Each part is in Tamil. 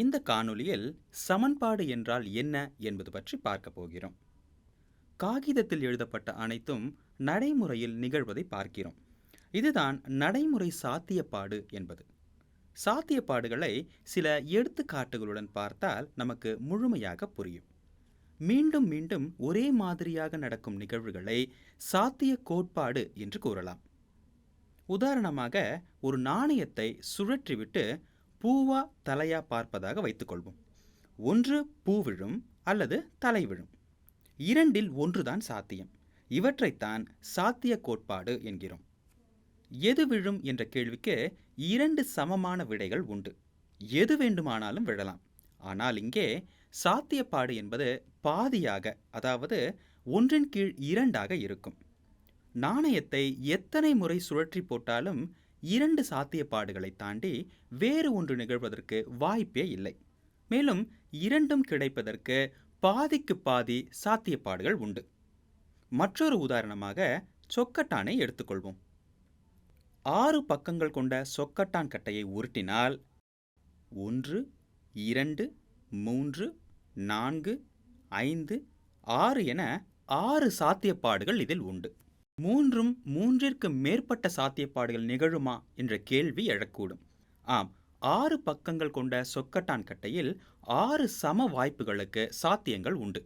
இந்த காணொளியில் சமன்பாடு என்றால் என்ன என்பது பற்றி பார்க்க போகிறோம். காகிதத்தில் எழுதப்பட்ட அனைத்தும் நடைமுறையில் நிகழ்வதை பார்க்கிறோம். இதுதான் நடைமுறை சாத்தியப்பாடு என்பது. சாத்தியப்பாடுகளை சில எடுத்துக்காட்டுகளுடன் பார்த்தால் நமக்கு முழுமையாக புரியும். மீண்டும் மீண்டும் ஒரே மாதிரியாக நடக்கும் நிகழ்வுகளை சாத்திய கோட்பாடு என்று கூறலாம். உதாரணமாக ஒரு நாணயத்தை சுழற்றிவிட்டு பூவா தலையா பார்ப்பதாக வைத்துக்கொள்வோம். ஒன்று பூ விழும் அல்லது தலை விழும். இரண்டில் ஒன்றுதான் சாத்தியம். இவற்றைத்தான் சாத்திய கோட்பாடு என்கிறோம். எது விழும் என்ற கேள்விக்கு இரண்டு சமமான விடைகள் உண்டு. எது வேண்டுமானாலும் விழலாம். ஆனால் இங்கே சாத்தியப்பாடு என்பது பாதியாக அதாவது ஒன்றின் கீழ் இரண்டாக இருக்கும். நாணயத்தை எத்தனை முறை சுழற்றி போட்டாலும் இரண்டு சாத்தியப்பாடுகளை தாண்டி வேறு ஒன்று நிகழ்வதற்கு வாய்ப்பே இல்லை. மேலும் இரண்டும் கிடைப்பதற்கு பாதிக்கு பாதி சாத்தியப்பாடுகள் உண்டு. மற்றொரு உதாரணமாக சொக்கட்டானை எடுத்துக்கொள்வோம். ஆறு பக்கங்கள் கொண்ட சொக்கட்டான் கட்டையை உருட்டினால் ஒன்று இரண்டு மூன்று நான்கு ஐந்து ஆறு என ஆறு சாத்தியப்பாடுகள் இதில் உண்டு. மூன்றும் மூன்றிற்கு மேற்பட்ட சாத்தியப்பாடுகள் நிகழுமா என்ற கேள்வி எழக்கூடும். ஆம் ஆறு பக்கங்கள் கொண்ட சொக்கட்டான் கட்டையில் ஆறு சம வாய்ப்புகளுக்கு சாத்தியங்கள் உண்டு.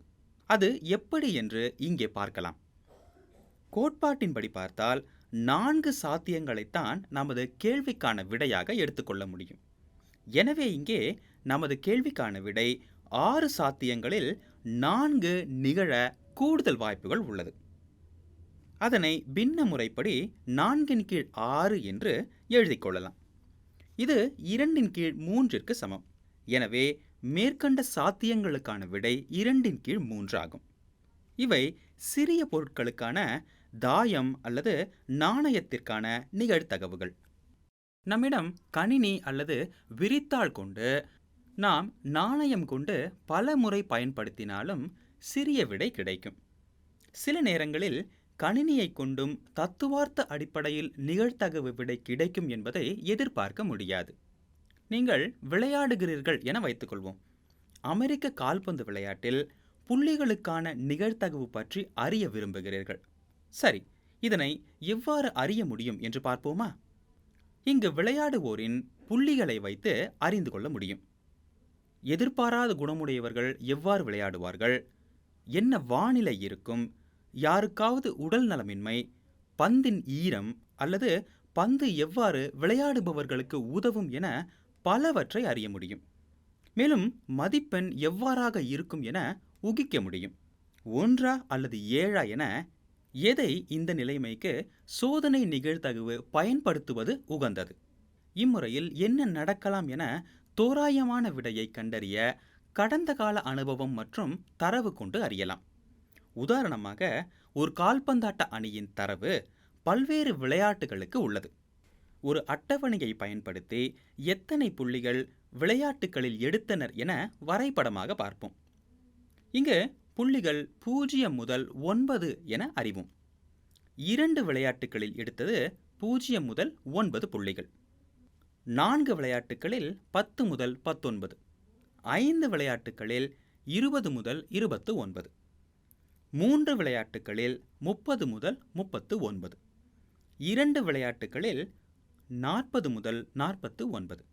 அது எப்படி என்று இங்கே பார்க்கலாம். கோட்பாட்டின்படி பார்த்தால் நான்கு சாத்தியங்களைத்தான் நமது கேள்விக்கான விடையாக எடுத்துக்கொள்ள முடியும். எனவே இங்கே நமது கேள்விக்கான விடை ஆறு சாத்தியங்களில் நான்கு நிகழ கூடுதல் வாய்ப்புகள் உள்ளது. அதனை பின்ன முறைப்படி நான்கின் கீழ் ஆறு என்று எழுதிக் கொள்ளலாம். இது இரண்டின் கீழ் மூன்றிற்கு சமம். எனவே மேற்கண்ட சாத்தியங்களுக்கான விடை இரண்டின் கீழ் மூன்றாகும். இவை சிறிய பொருட்களுக்கான தாயம் அல்லது நாணயத்திற்கான நிகழ்தகவுகள். நம்மிடம் கணினி அல்லது விரித்தாள் கொண்டு நாம் நாணயம் கொண்டு பல முறை பயன்படுத்தினாலும் சிறிய விடை கிடைக்கும். சில நேரங்களில் கணினியை கொண்டும் தத்துவார்த்த அடிப்படையில் நிகழ்தகவு விடை கிடைக்கும் என்பதை எதிர்பார்க்க முடியாது. நீங்கள் விளையாடுகிறீர்கள் என வைத்துக்கொள்வோம். அமெரிக்க கால்பந்து விளையாட்டில் புள்ளிகளுக்கான நிகழ்தகவு பற்றி அறிய விரும்புகிறீர்கள். சரி இதனை எவ்வாறு அறிய முடியும் என்று பார்ப்போமா? இங்கு விளையாடுவோரின் புள்ளிகளை வைத்து அறிந்து கொள்ள முடியும். எதிர்பாராத குணமுடையவர்கள் எவ்வாறு விளையாடுவார்கள்? என்ன வானிலை இருக்கும்? யாருக்காவது உடல் நலமின்மை பந்தின் ஈரம் அல்லது பந்து எவ்வாறு விளையாடுபவர்களுக்கு உதவும் என பலவற்றை அறிய முடியும். மேலும் மதிப்பெண் எவ்வாறாக இருக்கும் என ஊகிக்க முடியும். ஒன்றா அல்லது ஏழா என எதை இந்த நிலைமைக்கு சோதனை நிகழ்தகவு பயன்படுத்துவது உகந்தது? இம்முறையில் என்ன நடக்கலாம் என தோராயமான விடையை கண்டறிய கடந்த கால அனுபவம் மற்றும் தரவு கொண்டு அறியலாம். உதாரணமாக ஒரு கால்பந்தாட்ட அணியின் தரவு பல்வேறு விளையாட்டுகளுக்கு உள்ளது. ஒரு அட்டவணையை பயன்படுத்தி எத்தனை புள்ளிகள் விளையாட்டுகளில் எடுத்தனர் என வரைபடமாக பார்ப்போம். இங்கு புள்ளிகள் பூஜ்ஜியம் முதல் ஒன்பது என அறிவோம். இரண்டு விளையாட்டுகளில் எடுத்தது பூஜ்ஜியம் முதல் ஒன்பது புள்ளிகள். நான்கு விளையாட்டுகளில் பத்து முதல் பத்தொன்பது. ஐந்து விளையாட்டுகளில் இருபது முதல் இருபத்து ஒன்பது. மூன்று விளையாட்டுகளில் முப்பது முதல் முப்பத்து ஒன்பது. இரண்டு விளையாட்டுகளில் நாற்பது முதல் நாற்பத்து ஒன்பது.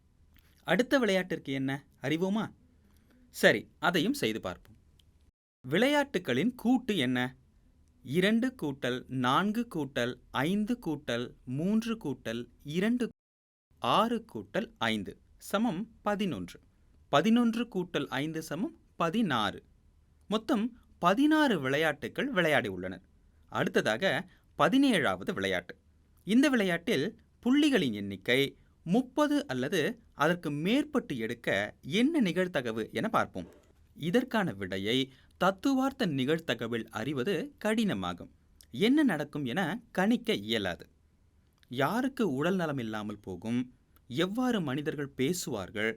அடுத்த விளையாட்டிற்கு என்ன? அறிவோமா? சரி அதையும் செய்து பார்ப்போம். விளையாட்டுகளின் கூட்டு என்ன? இரண்டு கூட்டல் நான்கு கூட்டல் ஐந்து கூட்டல் மூன்று கூட்டல் இரண்டு ஆறு கூட்டல் ஐந்து சமம் பதினொன்று. பதினொன்று கூட்டல் ஐந்து சமம் பதினாறு. மொத்தம் பதினாறு விளையாட்டுகள் விளையாடி உள்ளனர். அடுத்ததாக பதினேழாவது விளையாட்டு. இந்த விளையாட்டில் புள்ளிகளின் எண்ணிக்கை முப்பது அல்லது அதற்கு மேற்பட்டு எடுக்க என்ன நிகழ்த்தகவு என பார்ப்போம். இதற்கான விடையை தத்துவார்த்த நிகழ்த்தகவில் அறிவது கடினமாகும். என்ன நடக்கும் என கணிக்க இயலாது. யாருக்கு உடல் நலம் இல்லாமல் போகும் எவ்வாறு மனிதர்கள் பேசுவார்கள்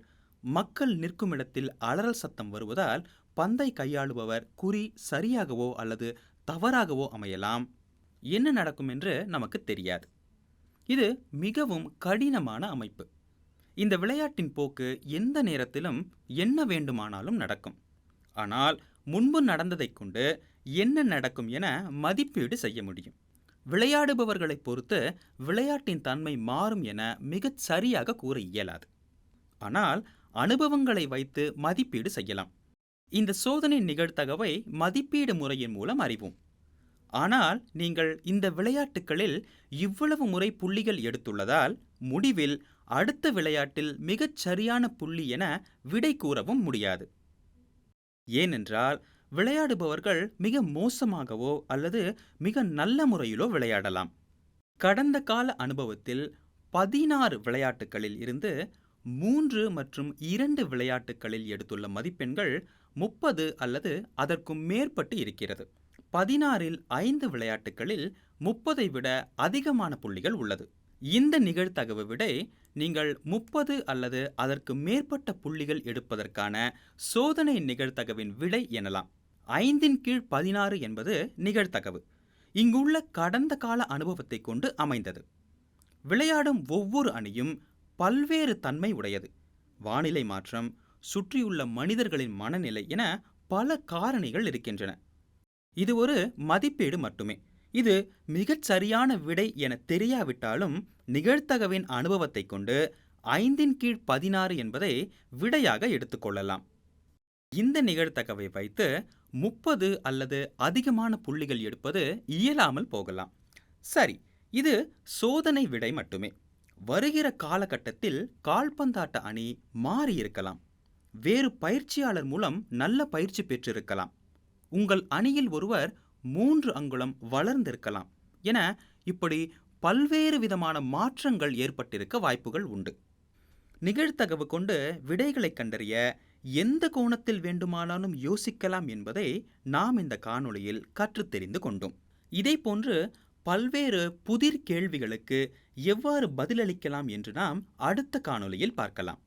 மக்கள் நிற்கும் இடத்தில் அலறல் சத்தம் வருவதால் பந்தை கையாளுபவர் குறி சரியாகவோ அல்லது தவறாகவோ அமையலாம். என்ன நடக்கும் என்று நமக்கு தெரியாது. இது மிகவும் கடினமான அமைப்பு. இந்த விளையாட்டின் போக்கு எந்த நேரத்திலும் என்ன வேண்டுமானாலும் நடக்கும். ஆனால் முன்பு நடந்ததைக் கொண்டு என்ன நடக்கும் என மதிப்பீடு செய்ய முடியும். விளையாடுபவர்களைப் பொறுத்து விளையாட்டின் தன்மை மாறும் என மிகச் சரியாக கூற இயலாது. ஆனால் அனுபவங்களை வைத்து மதிப்பீடு செய்யலாம். இந்த சோதனை நிகழ்த்தகவை மதிப்பீடு முறையின் மூலம் அறிவோம். ஆனால் நீங்கள் இந்த விளையாட்டுகளில் இவ்வளவு முறை புள்ளிகள் எடுத்துள்ளதால் முடிவில் அடுத்த விளையாட்டில் மிகச் சரியான புள்ளி என விடை கூறவும் முடியாது. ஏனென்றால் விளையாடுபவர்கள் மிக மோசமாகவோ அல்லது மிக நல்ல முறையிலோ விளையாடலாம். கடந்த கால அனுபவத்தில் பதினாறு விளையாட்டுகளில் இருந்து மூன்று மற்றும் இரண்டு விளையாட்டுகளில் எடுத்துள்ள மதிப்பெண்கள் முப்பது அல்லது அதற்கும் மேற்பட்டு இருக்கிறது. பதினாறில் ஐந்து விளையாட்டுகளில் முப்பதை விட அதிகமான புள்ளிகள் உள்ளது. இந்த நிகழ்தகவு விடை நீங்கள் முப்பது அல்லது அதற்கு மேற்பட்ட புள்ளிகள் எடுப்பதற்கான சோதனை நிகழ்தகவின் விடை எனலாம். ஐந்தின் கீழ் பதினாறு என்பது நிகழ்தகவு. இங்குள்ள கடந்த கால அனுபவத்தை கொண்டு அமைந்தது. விளையாடும் ஒவ்வொரு அணியும் பல்வேறு தன்மை உடையது. வானிலை மாற்றம் சுற்றியுள்ள மனிதர்களின் மனநிலை என பல காரணிகள் இருக்கின்றன. இது ஒரு மதிப்பீடு மட்டுமே. இது மிகச் சரியான விடை என தெரியாவிட்டாலும் நிகழ்த்தகவின் அனுபவத்தை கொண்டு ஐந்தின் கீழ் பதினாறு என்பதை விடையாக எடுத்துக்கொள்ளலாம் இந்த நிகழ்த்தகவை வைத்து முப்பது அல்லது அதிகமான புள்ளிகள் எடுப்பது இயலாமல் போகலாம். சரி இது சோதனை விடை மட்டுமே. வருகிற காலகட்டத்தில் கால்பந்தாட்ட அணி மாறியிருக்கலாம். வேறு பயிற்சியாளர் மூலம் நல்ல பயிற்சி பெற்றிருக்கலாம். உங்கள் அணியில் ஒருவர் மூன்று அங்குலம் வளர்ந்திருக்கலாம் என இப்படி பல்வேறு விதமான மாற்றங்கள் ஏற்பட்டிருக்க வாய்ப்புகள் உண்டு. நிகழ்த்தகவு கொண்டு விடைகளை கண்டறிய எந்த கோணத்தில் வேண்டுமானாலும் யோசிக்கலாம் என்பதை நாம் இந்த காணொளியில் கற்றுத்தெரிந்து தெரிந்து கொண்டோம். இதேபோன்று பல்வேறு புதிர் கேள்விகளுக்கு எவ்வாறு பதிலளிக்கலாம் என்று நாம் அடுத்த காணொலியில் பார்க்கலாம்.